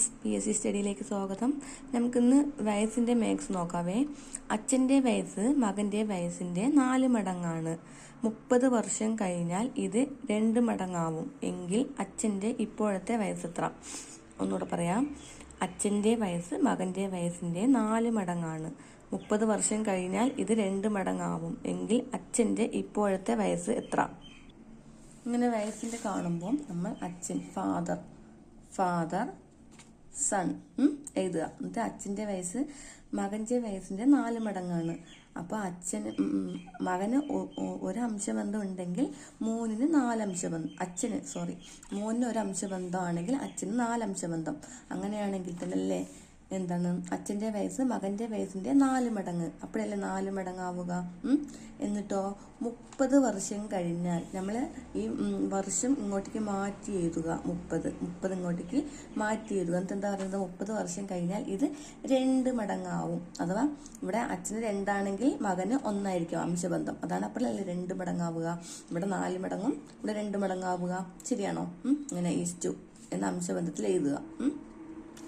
Friends P S C സ്റ്റഡിയിലേക്ക് സ്വാഗതം. നമുക്കിന്ന് വയസ്സിന്റെ മാത്സ് നോക്കാവേ. അച്ഛന്റെ വയസ്സ് മകന്റെ വയസ്സിന്റെ നാല് മടങ്ങാണ്. മുപ്പത് വർഷം കഴിഞ്ഞാൽ ഇത് രണ്ട് മടങ്ങാവും. എങ്കിൽ അച്ഛന്റെ ഇപ്പോഴത്തെ വയസ്സ് എത്ര? ഒന്നുകൂടെ പറയാം. അച്ഛന്റെ വയസ്സ് മകന്റെ വയസ്സിന്റെ നാല് മടങ്ങാണ്. മുപ്പത് വർഷം കഴിഞ്ഞാൽ ഇത് രണ്ട് മടങ്ങാവും. എങ്കിൽ അച്ഛന്റെ ഇപ്പോഴത്തെ വയസ്സ് എത്ര? ഇങ്ങനെ വയസ്സിന്റെ കാണുമ്പോൾ നമ്മൾ അച്ഛൻ ഫാദർ ഫാദർ സൺ എഴുതുക. എന്നിട്ട് അച്ഛന്റെ വയസ്സ് മകന്റെ വയസ്സിന്റെ നാല് മടങ്ങാണ്. അപ്പോൾ അച്ഛന് മകന് ഒരു അംശബന്ധം ഉണ്ടെങ്കിൽ മൂന്നിന് നാലംശബന്ധം അച്ഛന് സോറി മൂന്നിന് ഒരു അംശബന്ധമാണെങ്കിൽ അച്ഛന് നാലംശബന്ധം. അങ്ങനെയാണെങ്കിൽ തന്നെ അല്ലേ എന്താണ്? അച്ഛന്റെ വയസ്സ് മകന്റെ വയസ്സിന്റെ നാല് മടങ്ങ്. അപ്പോഴല്ലേ നാല് മടങ്ങാവുക? എന്നിട്ടോ? മുപ്പത് വർഷം കഴിഞ്ഞാൽ നമ്മൾ ഈ വർഷം ഇങ്ങോട്ടേക്ക് മാറ്റി എഴുതുക. മുപ്പത്. മുപ്പത് ഇങ്ങോട്ടേക്ക് മാറ്റി എഴുതുക. എന്നിട്ട് എന്താ പറയുന്നത്? മുപ്പത് വർഷം കഴിഞ്ഞാൽ ഇത് രണ്ട് മടങ്ങാവും. അഥവാ ഇവിടെ അച്ഛന് രണ്ടാണെങ്കിൽ മകന് ഒന്നായിരിക്കും അംശബന്ധം. അതാണ് അപ്പോഴല്ലേ രണ്ട് മടങ്ങാവുക. ഇവിടെ നാല് മടങ്ങും ഇവിടെ രണ്ട് മടങ്ങാവുക. ശരിയാണോ? ഇങ്ങനെ ഈസ്റ്റു എന്ന അംശബന്ധത്തിൽ എഴുതുക?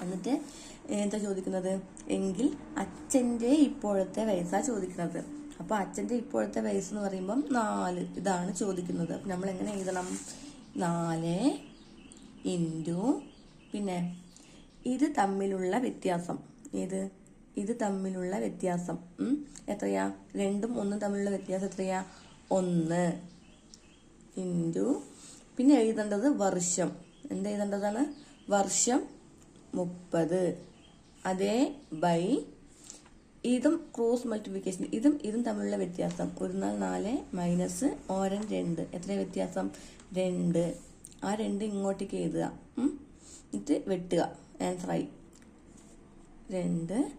എന്നിട്ട് എന്താ ചോദിക്കുന്നത്? എങ്കിൽ അച്ഛന്റെ ഇപ്പോഴത്തെ വയസ്സാണ് ചോദിക്കുന്നത്. അപ്പോൾ അച്ഛന്റെ ഇപ്പോഴത്തെ വയസ്സ് എന്ന് പറയുമ്പം നാല് ഇതാണ് ചോദിക്കുന്നത്. അപ്പം നമ്മൾ എങ്ങനെ എഴുതണം? നാല് ഇന്റു പിന്നെ ഇത് തമ്മിലുള്ള വ്യത്യാസം. ഏത്? ഇത് തമ്മിലുള്ള വ്യത്യാസം. എത്രയാ? രണ്ടും ഒന്നും തമ്മിലുള്ള വ്യത്യാസം എത്രയാ? ഒന്ന് ഇന്റു പിന്നെ എഴുതേണ്ടത് വർഷം. എന്ത് എഴുതേണ്ടതാണ്? വർഷം മുപ്പത്. അതേ ബൈ. ഇതും ക്രോസ് മൾട്ടിപ്ലിക്കേഷൻ. ഇതും ഇതും തമ്മിലുള്ള വ്യത്യാസം. ഒരു നാൾ നാല് മൈനസ് ഓരൻ രണ്ട്. എത്ര വ്യത്യാസം? രണ്ട്. ആ രണ്ട് ഇങ്ങോട്ടേക്ക് എഴുതുക? എന്നിട്ട് വെട്ടുക. ആൻസറായി രണ്ട്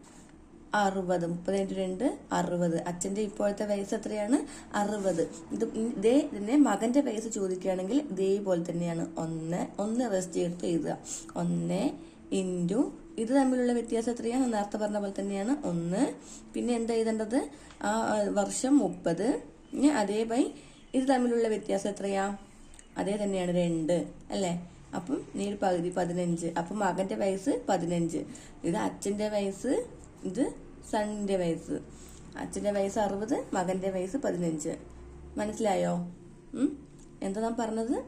അറുപത്. മുപ്പത് ഇന്റു രണ്ട് അറുപത്. അച്ഛന്റെ ഇപ്പോഴത്തെ വയസ്സ് എത്രയാണ്? അറുപത്. ഇത് ഇതേ ഇതിന്റെ മകന്റെ വയസ്സ് ചോദിക്കുകയാണെങ്കിൽ ഇതേപോലെ തന്നെയാണ്. ഒന്ന് ഒന്ന് റെസ്റ്റ് ചെയ്തിട്ട് എഴുതുക. ഒന്ന് ഇന്റു ഇത് തമ്മിലുള്ള വ്യത്യാസം എത്രയാണ് നേരത്തെ പറഞ്ഞ പോലെ തന്നെയാണ് ഒന്ന്. പിന്നെ എന്താ എഴുതേണ്ടത്? ആ വർഷം മുപ്പത്. അതേ ബൈ ഇത് തമ്മിലുള്ള വ്യത്യാസം എത്രയാ? അതേ തന്നെയാണ് രണ്ട് അല്ലേ? അപ്പം നീ പകുതി പതിനഞ്ച്. അപ്പം മകന്റെ വയസ്സ് പതിനഞ്ച്. ഇത് അച്ഛന്റെ വയസ്സ് ഇത് സണ്ണിന്റെ വയസ്സ്. അച്ഛന്റെ വയസ്സ് അറുപത് മകന്റെ വയസ്സ് പതിനഞ്ച്. മനസ്സിലായോ? എന്താ നാം പറഞ്ഞത്?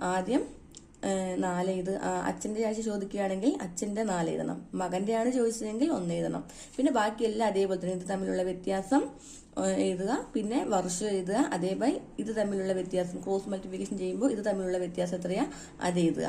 ആദ്യം ഏ, നാല് എഴുത് ആ, അച്ഛന്റെ ആഴ്ച ചോദിക്കുകയാണെങ്കിൽ അച്ഛന്റെ നാല് എഴുതണം മകന്റെ ആണ് ചോദിച്ചതെങ്കിൽ ഒന്ന് എഴുതണം പിന്നെ ബാക്കിയെല്ലാം അതേപോലെ തന്നെ ഇത് തമ്മിലുള്ള വ്യത്യാസം എഴുതുക. പിന്നെ വർഷം എഴുതുക. അതേപോലെ ഇത് തമ്മിലുള്ള വ്യത്യാസം. ക്രോസ് മൾട്ടിപ്ലിക്കേഷൻ ചെയ്യുമ്പോൾ ഇത് തമ്മിലുള്ള വ്യത്യാസം എത്രയാ? അത് എഴുതുക.